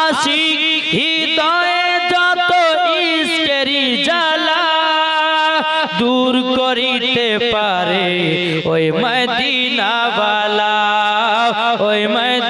আশিক হৃদয়ে যত ইস্কেরি জ্বালা দূর করিতে পারে ওই মদিনাওয়ালা ওই মদিনাওয়ালা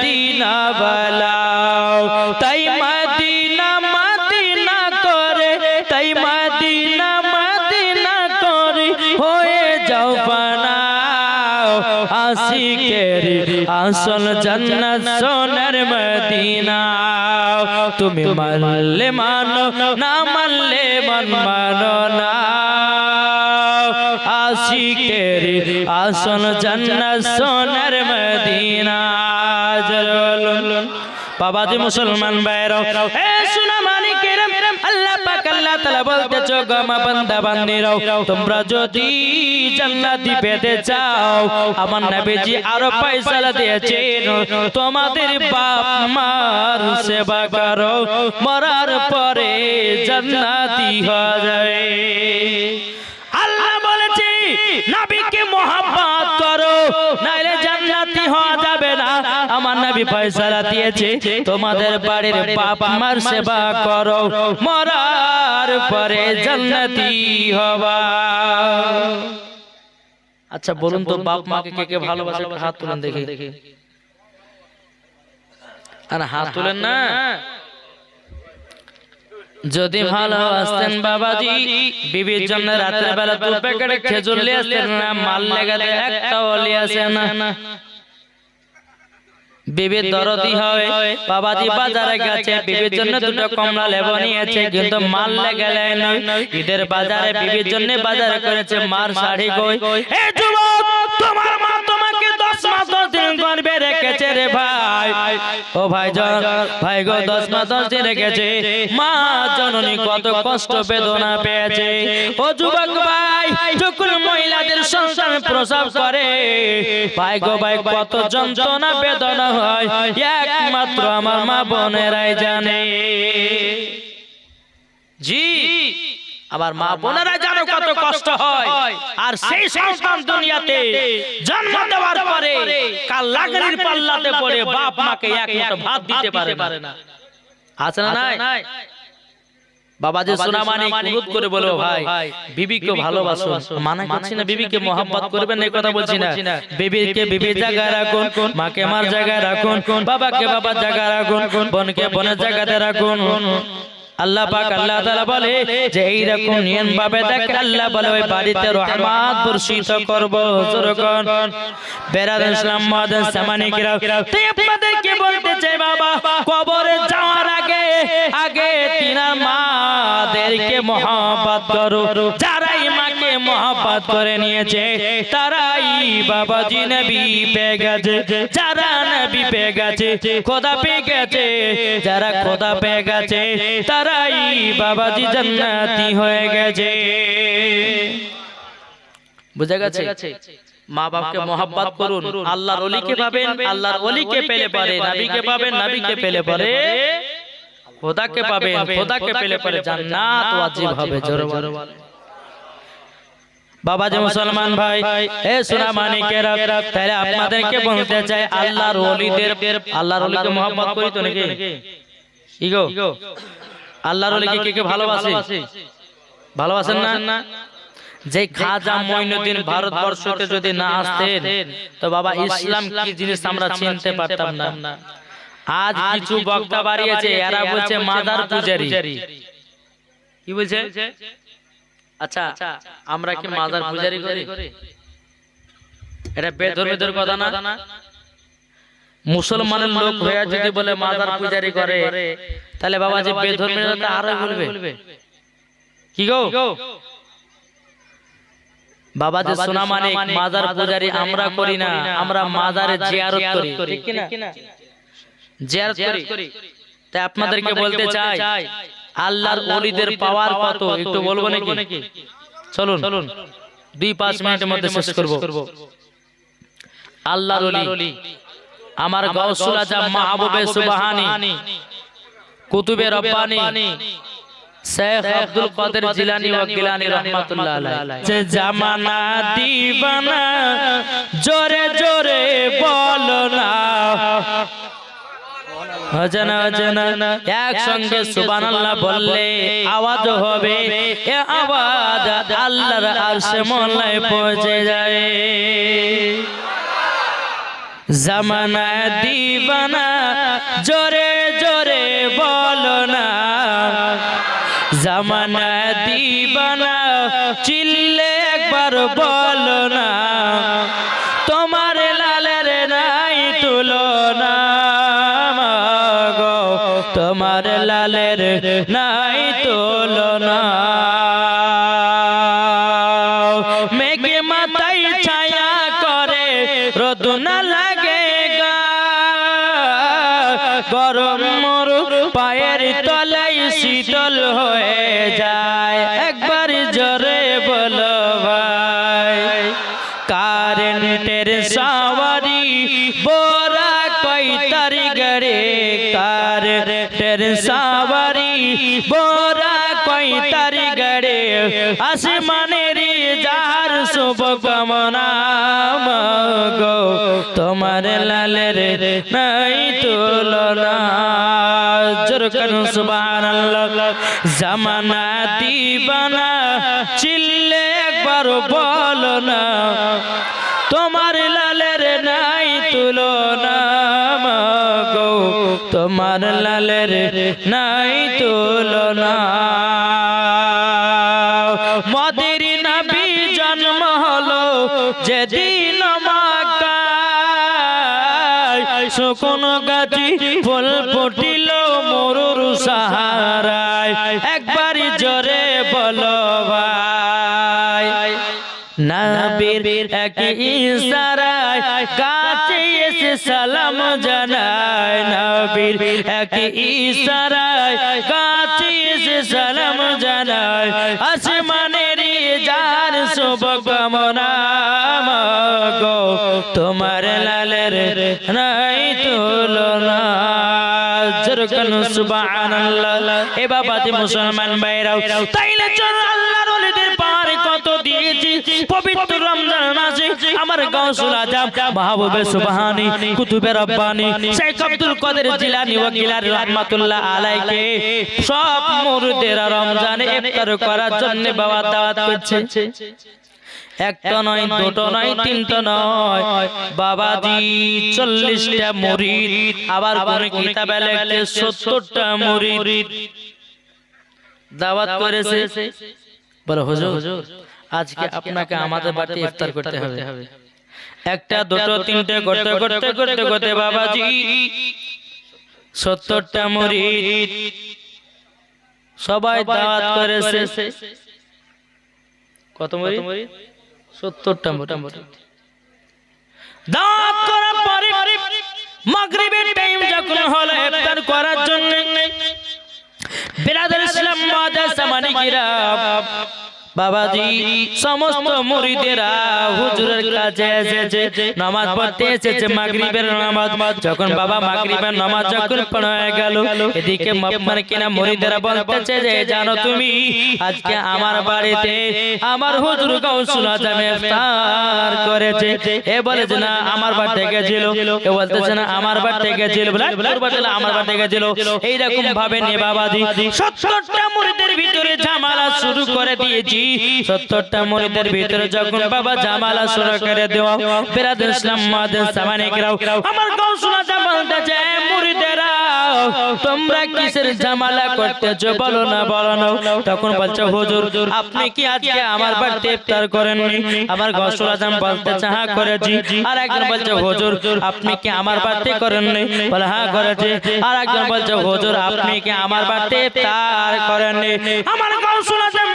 মানলে মানো, না মানলে মন মানো না। আশিকের আসন জান্নাত, সোনার মদিনা বাবাজি মুসলমান বাইরে এ সোনা তাআলা বলতেছ গমা বান্দা বান্দিরাও। তোমরা যদি জান্নাতি পেতে চাও আমার নবীজি আরও ফয়সালা দিয়েছেন। তোমাদের বাপ মার সেবা করো মরার পরে জান্নাতি হয়ে যাবে। আল্লাহ বলেছে নবীকে মোহাম্মত করো নাইলে হওয়া যাবে না। আমার নবী ফয়সালা দিয়েছে। তোমাদের বাড়ির বাপ মার সেবা করো। মরার পরে জান্নাতি হবা। আচ্ছা বলুন তো বাপ মাকে কে কে ভালোবাসে? হাত তুলেন দেখি। আর হাত তুলেন না। যদি ভালোবাসতেন বাবাজি বিবির জন্য রাতের বেলা দু প্যাকেট খেজুর লিয়ে আসতেন না মাল লেগালে একটা আসে না। বিবির দরদি হয়। বাবাজি বাজারে গেছে বিবির জন্য দুটো কমলা লেবু নিয়েছে কিন্তু মাল লেগালে নয় ঈদের বাজারে বিবির জন্য বাজারে করেছে মার শাড়ি কই। এ যুবক তোমার মা তোমাকে দশ মাস দিন রেখেছে রে ভাই। ও ভাই ভাই গো, দশ মাস দশ দিন রেখেছে। মা জননী কত কষ্ট বেদনা পেয়েছে। ও যুবক ভাই যখন মহিলাদের সন্তান প্রসব করে। ভাই গো ভাই, কত যন্ত্রণা, বেদনা হয়। একমাত্র আমার মা বোনেরাই জানে। জি। আবার মা বোনেরা জানো কত কষ্ট হয়। আর সেই সন্তান দুনিয়াতে জন্ম দেওয়ার পরে কাল লাগরির পাল্লাতে পড়ে বাপ মাকে এক মুঠো ভাত দিতে পারে না। আছে না নাই? বাবা যে সোনা মানে অনুরোধ করে বলো ভাই বিবিকে ভালোবাসো মানা করছি না বিবিকে মোহাম্মত করবেন এই কথা বলছি না। বিবিকে বিবির জায়গায় রাখুন মাকে মার জায়গায় রাখুন বাবাকে বাবার জায়গায় রাখুন বোনকে বোনের জায়গাতে রাখুন। আল্লাহ পাক আল্লাহ তাআলা বলে যে এই রকম নিয়ম ভাবে দেখে আল্লাহ বলে ওই বাড়িতে রহমত বর্ষিত করব যরকন বেরাদ ইসলাম মাদান সামানি কিরা তাই আপনাদেরকে বলতে চাই বাবা? কবরে যাওয়ার আগে আগে তিনা মাদেরকে মহব্বত করো। যারাই মাকে মহব্বত করে নিয়েছে। তারাই বাবাজি নবী পেয়ে গেছে যারা নবী পেয়ে গেছে খোদা পেয়ে গেছে যারা খোদা পেয়ে গেছে তারাই বাবাজি জান্নাতি হয়ে গেছে। বুঝা গেছে? মা বাপকে মহাব্বত করুন আল্লাহর ওলিকে পাবেন আল্লাহর ওলিকে পেলে পারে নবীকে পাবেন নবীকে পেলে পারে খোদাকে পাবেন খোদাকে পেলে পারে জান্নাত ওয়াজিব হবে জোরে বলো বাবা যে মুসলমান ভাই হে সোনা মানিকেরা তাহলে আপনাদেরকে বলতে চাই আল্লাহর ওলিদের আল্লাহর ওলিকে মহব্বত করি তো নাকি? ইগো আল্লাহর ওলিকে কে কে ভালোবাসে? ভালোবাসেন না? যে খাজা মঈনুদ্দিন ভারতবর্ষকে যদি না আসতেন তো বাবা ইসলাম কি জিনিস আমরা চিনতে পারতাম না। আজ কিছু বক্তা বাড়িয়েছে এরা বলছে মাদার পূজারি। কি বলছে? আচ্ছা আমরা কি মাদার পূজারি করি? এটা বেধর্মীদের কথা না? মুসলমানের লোক হয়ে যদি বলে মাদার পূজারি করে তাহলে বাবা যে বেধর্মীরা আরও বলবে কি গো? বাবা যে সোনা মানে মাজার পূজারি আমরা করি না আমরা মাজারে জিয়ারত করি। ঠিক কি না জিয়ারত করি। তাই আপনাদেরকে বলতে চাই আল্লাহর ওলিদের পাওয়ার কত? একটু বলব নাকি? চলুন। চলুন। দুই পাঁচ মিনিটের মধ্যে শেষ করব। আল্লাহর ওলি। আমার গাউসুল আজম মাহবুবে সুবহানি। কুতুবে রব্বানি। শেখ আব্দুল কাদের জিলানী ও গিলানী রহমাতুল্লাহ আলাইহি। যে জামানা দিবানা জোরে জোরে বলো না। অজানা অজানা একসঙ্গে বললে আওয়াজ হবে। এ আওয়াজ আল্লাহর আরশে মোলায় পৌঁছে যায়। জামানা দিবানা জোরে জোরে বলো না। জামানা দিবানা চিল্লে একবার বলো না। নাই তুলনা। মেঘে মাথায় ছায়া করে রোদ না লাগে গা। গরম মরু পায়ের তলায় শীতল হয়ে যায়। একবার জোরে বলো ভাই, কারেন্টের সাওয়ারি বোরা কই তারি গড়ে, কারেন্টের সাওয়ারি বোরা কই তারি গড়ে, আসমানের যার শুভ কামনা গো তোমার লালের নাই তুলনা। জামানা দিবানা, চিল্লে একবার বলো না, তোমার লালের নাই তুলনা। তোমার লালের নাই তুলনা। মদের নবী জন্ম হলো যেদিন শুকন গাছি ফুল ফুটিল মরুর সাহারায়। একবারই জোরে বলো নবীর এক ইশারায়, কাছে এসে সালাম জানায় নবীর এক ইশারায় কাছে সালাম জানায়। আসমানের যার শুভ কামনা গো তোমার লালের নাই তুলনা। জরকান সুবহানাল্লাহ। এ বাবা যে মুসলমান ভাইরাও, তাইলে চল পবিত্র রমজান মাসে আমার গাউসুল আজম মাহবুবে সুবহানি, কুতুবে রব্বানি, শেখ আব্দুল কাদের জিলানী ও গিলানি রহমাতুল্লাহ আলাইকে, সব মুরিদেরা রমজানে ইফতার করার জন্য বাবা দাওয়াত করছে। একটা নয়, দুটো নয়, তিনটা নয়। বাবাজি, চল্লিশটা মুরিদ, আবার কোন কিতাবে লেখছে সত্তরটা মুরিদ। দাওয়াত করেছে। বলো, হুজুর আজকে আপনাকে আমাদের বাড়িতে ইফতার করতে হবে। একটা দুটো তিনটে করতে করতে করতে করতে বাবাজি। সত্তরটা মুরিদ সবাই দাওয়াত করেছে। কত মুরিদ সত্তরটা মোটামুটি দাওয়াত করার পরে মাগরিবের টাইম যখন হলো ইফতার করার জন্য বিরাদার ইসলাম মাদার সামানিকিরা বাবাজি সমস্ত মুরিদেরা হুজুরের কাছে এসেছে নামাজ পড়তে এসেছে মাগরিবের নামাজ। যখন বাবা মাগরিবের নামাজ যখন পড়া গেল এদিকে কিনা মুরিদেরা বলতেছে যে জানো তুমি আজকে আমার বাড়িতে আমার হুজুর গাউসুল আজম ইফতার করেছে। এ বলেছে না আমার বাড়ি থেকে এ বলতেছে না আমার বাড়ি থেকে বলে তোর আমার বাড়ি থেকে ছিল এইরকম ভাবে নে বাবাজি সত্তরটা মুরিদের ভিতরে ঝামেলা শুরু করে দিয়েছি সত্তরটা মুরিদের ভিতরে যখন বাবা জামালা শুরু দেওয়া বেরাদ ইসলাম মাদের সামানিকরাও আমার গাও শোনা বলতেছে মুরিদেরা তোমরা কিসের জামালা করতেছো বলো না বলো না। তখন বলছে, হুজুর, আপনি কি আজকে আমার বাড়িতে ইফতার করেননি? আমার গসল আজম বলতেছে হ্যাঁ করেছি। আর একজন বলছে, হুজুর, আপনি কি আমার বাড়িতে করেননি? বলে হ্যাঁ করেছি। আর একজন বলছে, হুজুর, আপনি কি আমার বাড়িতে ইফতার করেননি? আমার গসল আজম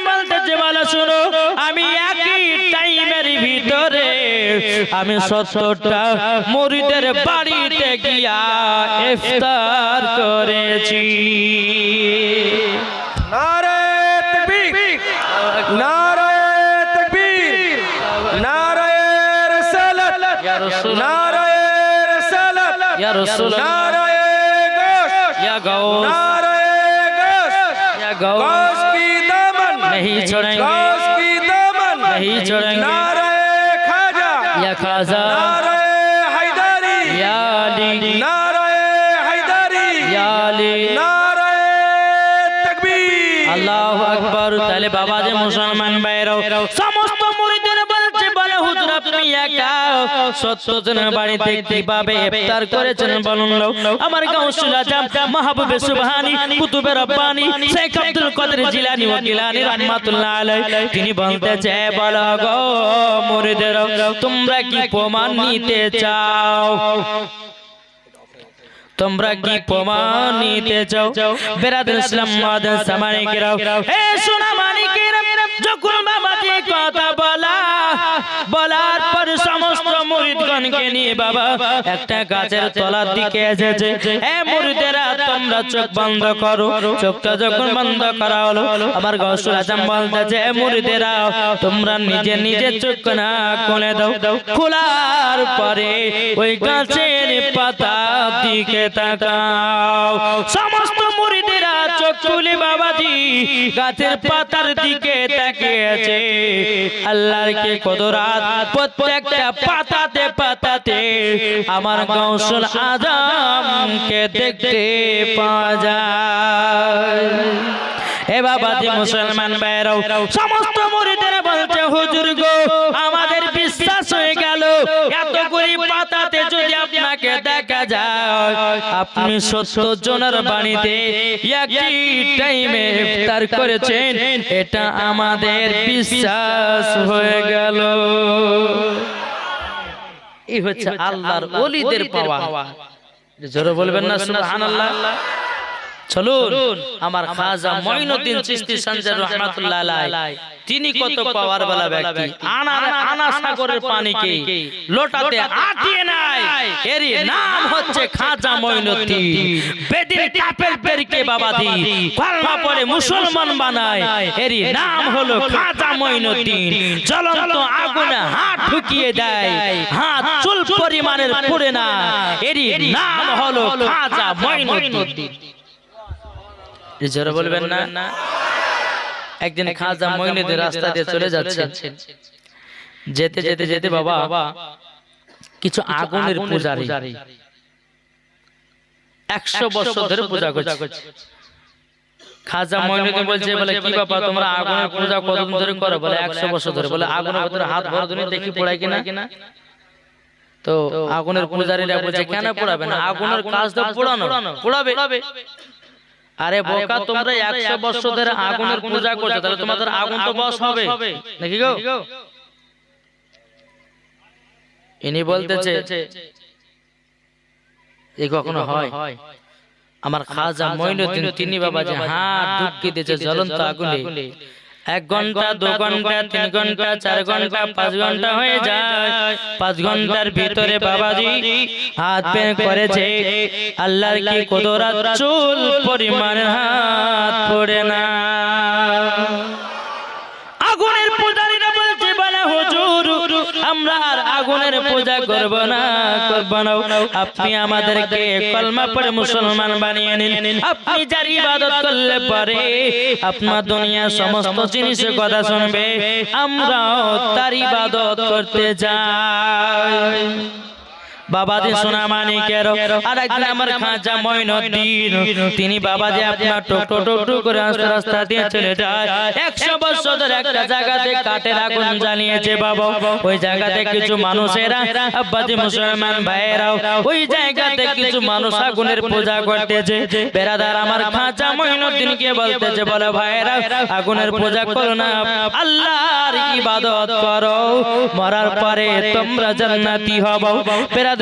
কথা শুনো আমি একই টাইমের ভিতরে আমি সত্তরটা মরিদের বাড়িতে গিয়া ইফতার করেছি। নারায়ণ তাকবীর নারে তাকবীর নারে রিসালাত ইয়া রাসূল নারে রিসালাত ইয়া রাসূল নারে গোশ ইয়া গাউস নারে গোশ ইয়া গাউস नहीं छोड़ेंगे गोश की दामन नहीं छोड़ेंगे नारे खाजा या खाजा नारे हैदरी या अली नारे हैदरी या अली नारे तकबीर আল্লাহ আকবর তাহলে বাবা যে মুসলমান ভাইরাও সমস্ত মুরিদের আপনি একা সত্য জনের বাড়িতে কীভাবে ইফতার করেছেন বলুন আমার গাউসুল আজম মাহবুবে সুবহানি, কুতুবে রব্বানি, শেখ আব্দুল কাদের জিলানী ও রাহমাতুল্লাহ আলাইহি। তিনি বলতেছে, বলো গো মুরিদের, তোমরা কি প্রমাণ নিতে চাও? তোমরা কি প্রমাণ নিতে চাও? বেরাদুল ইসলাম মাদান সামানিকেরাও হে সোনা মানিকেরা, যখন বাবাজি কথা বলা মুরিদগণকে নিয়ে বাবা, একটা গাছের তলার দিকে এসেছে। হে মুরিদেরা তোমরা চোখ বন্ধ করো। চোখটা যখন বন্ধ করা হলো আমার গসুল আজম বলতেছে মুরিদেরা তোমরা নিজে নিজে চোখ না খুলে দাও। খোলার পরে ওই গাছের পাতা দিকে তাকাও। সমস্ত মুরিদেরা চোখ খুলে বাবাজি, গাছের পাতার দিকে তাকিয়েছে। আল্লাহর কে কদরাত প্রত্যেকটা পাতাতে পাতাতে আমার গৌসল আজমকে দেখতে পাওয়া যায়। এ বাবাজি মুসলমান ভাইরাও সমস্ত মুরিদেরা বলছে হুজুর গো আমাদের বিশ্বাস হয়ে গেল। এত করে পাতাতে যদি আপনাকে দেখা যায়। আপনি সত্তর জনের বাড়িতে একই টাইমে ইফতার করেছেন। এটা আমাদের বিশ্বাস হয়ে গেল। এই হচ্ছে আল্লাহর ওলিদের পাওয়া। জোরে বলবেন না সুবহানাল্লাহ। চলুন আমার খাজা মঈনুদ্দিন চিশতি রহমাতুল্লাহ আলাইহি তিনি কত পাওয়ার वाला ব্যক্তি? আনা আনা সাগরের পানিকে লোটাতে আটিয়ে নাই। এর নাম হচ্ছে খাজা মঈনুদ্দিন। বেদিন পেরকে বাবাজি কলমা পড়ে মুসলমান বানায়। এর নাম হলো খাজা মঈনুদ্দিন। জ্বলন্ত আগুনে হাত ঢুকিয়ে দেয়। হাত চুল পরিমাণের পুড়ে না। এর নাম হলো খাজা মঈনুদ্দিন। জোরে বলবেন না। একদিন খাজা মইনুদ্দিন রাস্তা দিয়ে চলে যাচ্ছেন। যেতে যেতে যেতে বাবা কিছু আগুনের পূজারি। একশো বছর ধরে পূজা করছে। খাজা মইনুদ্দিন বলছে বলে কি বাবা তোমরা আগুনের পূজা কতদিন ধরে করো? বলে একশো বছর ধরে। বলে আগুনের ভিতরে হাত ভর দেখি পড়ায় কিনা? তো আগুনের পূজারীরা বলছে কেন পড়াবে না? আগুনের কাজ তো পোড়ানো। পোড়াবে। আরে বোকা তোমরা একশো বছর ধরে আগুনের পূজা করছ তাহলে তোমাদের আগুন তো বস হবে। নাকি গো? ইনি বলতেছে এ কখনো হয়? আমার খাজা মঈনুদ্দিন তিনি বাবা যে হ্যাঁ ঢুকিয়ে দিয়েছে জ্বলন্ত আগুনে। এক ঘণ্টা দু ঘণ্টা তিন ঘণ্টা চার ঘণ্টা পাঁচ ঘণ্টা হয়ে যায়। পাঁচ ঘণ্টার ভিতরে বাবাজি হাত পেন করেছে। আল্লাহ কি কদরাত চুল পরিমাণ হাত পড়ে না। আগুনের পূজা করব না করব না। আপনি আমাদেরকে কলমা পড়ে মুসলমান বানিয়ে নিন। আপনি যার ইবাদত করলে পরে আপনার দুনিয়া সমস্ত জিনিসের কথা শুনবে। আমরাও তার ইবাদত করতে যাই। বাবাজি সোনা মানিকের আর একদিন আমার খাঁচা মঈনুদ্দিন তিনি বাবাজি আপনার টোটো টোটো করে রাস্তা রাস্তা দিয়ে চলে যায়। একশো বছর ধরে একটা জায়গাতে কাঠের আগুন জ্বালিয়েছে বাবা। ওই জায়গাতে কিছু মানুষেরা আব্বাজি মুসলমান ভাইয়েরাও ওই জায়গাতে কিছু মানুষ আগুনের পূজা করতেছে। বেরাদার আমার খাঁচা মঈনুদ্দিনকে বলতেছে বলে ভাইয়েরা আগুনের পূজা করো না আল্লাহর ইবাদত করো। মরার পরে তোমরা জান্নাতি হব বেরাদ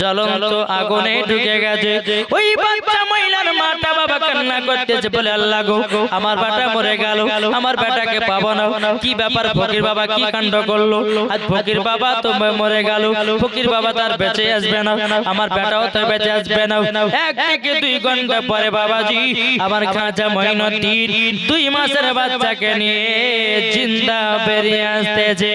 জ্বলন্ত আগুনে ঢুকে গেছে। ওই বাচ্চা মহিলার মাটা বাবা কান্না করতেছে বলে আল্লাহ গো। আমার বাটা মরে গেল। আমার বেটাকে পাবো না। কি ব্যাপার ফকির বাবা? কি কাণ্ড করল? আজ ফকির বাবা তো মরে গেল। ফকির বাবা তার বেঁচে আসবে না। আমার বেটাও তো বেঁচে আসবে না। এক থেকে দুই ঘণ্টা পরে বাবাজি আমার খাঁচা মহিনদ্দিন দুই মাসের বাচ্চাকে নিয়ে জিন্দা বেরিয়ে আসতেছে।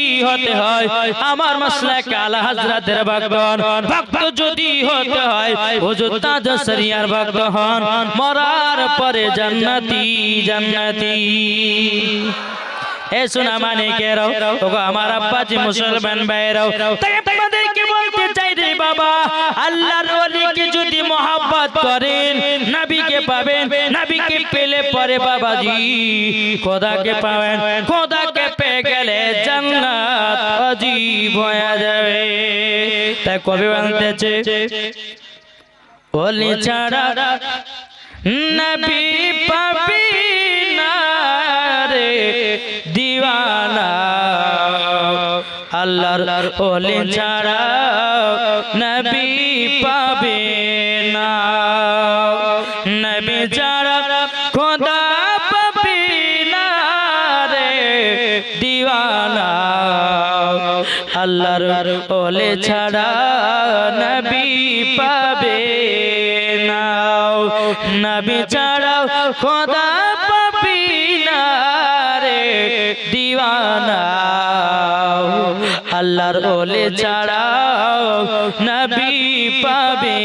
হতে হয়, আমার মাসলা কালা হযরতের ভক্ত হন ভক্ত যদি হতে হয়, হুজুর তাজ শরিয়ার মরার পরে জান্নাতি জান্নাতি। এ সোনা মানে কে রাও? ওগো আমার আব্বাজি মুসলমান ভাইরাও তাই বলতে চাই রে বাবা, আল্লাহর ওলিকে মোহাব্বত করেন নবীকে পাবেন নবীকে পেলে পরে বাবাজি। খোদাকে পাবেন খোদাকে পেয়ে গেলে জান্নাত অজীব হয়ে যাবে। তাই কবি বলতেছে ওলি ছাড়া নবী পাবি না রে দিওয়ানা। আল্লাহর ওলি ছাড়া নবী ওলে ছাড়া নবী পাবে নাও। নবী ছাড়াও খোদা পাবি না রে দিওয়ানা। আল্লাহর ওলে ছাড়া নবী পাবে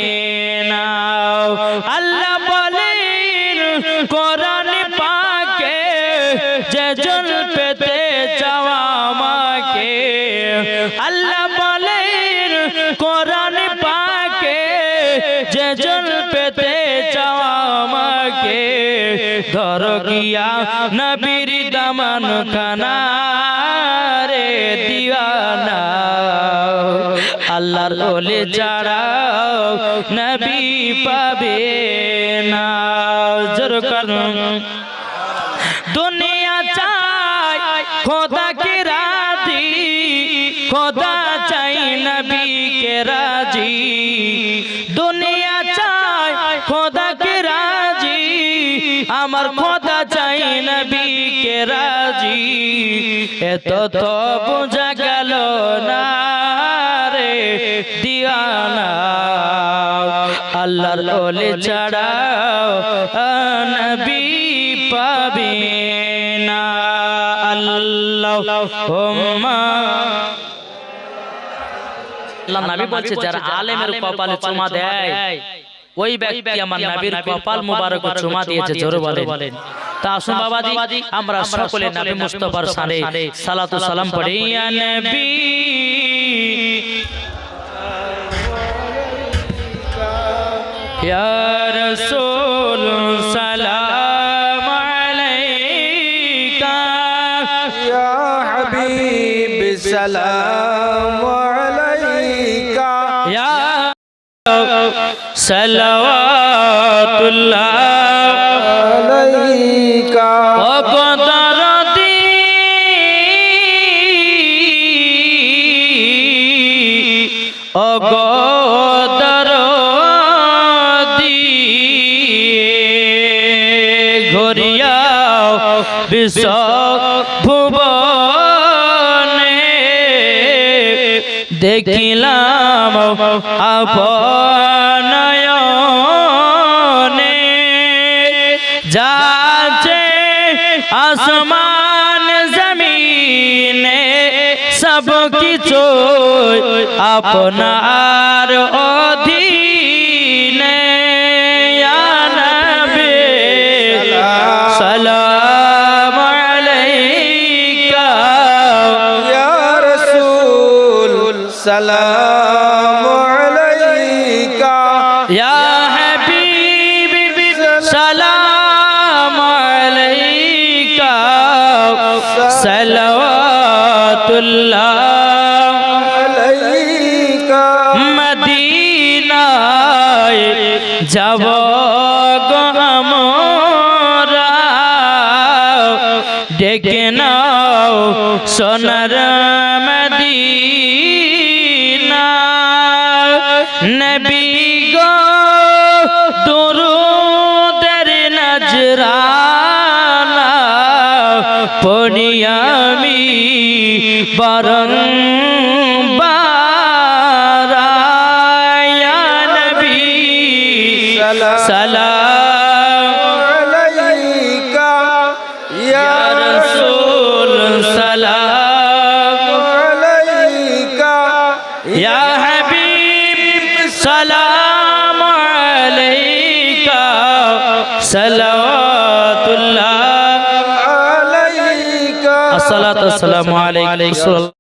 নবীর দামান খানা দিওয়ানা। আল্লাহর ওলে ছাড়াও নবী পাবে না। জোর করুন। দুনিয়া চাই খোদা কে রাজি, খোদা চাই নবী কে রাজি। দুনিয়া এত তো বোঝা গেল না রে দিওয়ানা। আল্লাহর ওলে ছাড়াও নবী পাবে না। আল্লাহ হুম্মা আল্লাহ নবী বলছে যারা আলেমের কপালে চুমা দেয় ওই ব্যক্তি আমার নবীর কপাল মুবারক চুমা দিয়েছে জোরে বলেন। তা আসুন বাবাজি আমরা সকলে নবী মুস্তফার সানে সালাত ও সালাম পড়ি। ইয়া নবী। ইয়া সালাম আলাইকা। ইয়া সলওয়াতুল্লাহ অগদর ঘরিয়া বিশ্ব ভুবনে দেখিলাম আপন আপনার অধীনে ইয়া নবী সালাম আলাইকা। ইয়া রাসূল সালাম সোনার মদিনা। নবী গো দুরুদের নজরানা। পড়িয়ামি বরং বারায়া সালাওয়াতুল্লাহ